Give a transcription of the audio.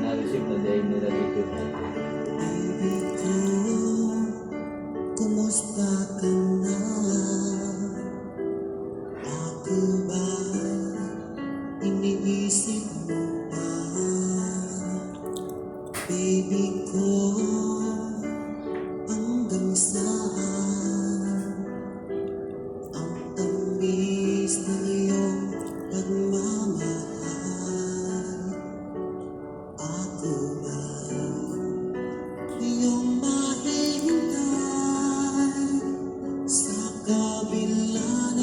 na-receive na dahil nila dito. Kumusta ka na? Ako ba mo? Baby ko, I'll be learning.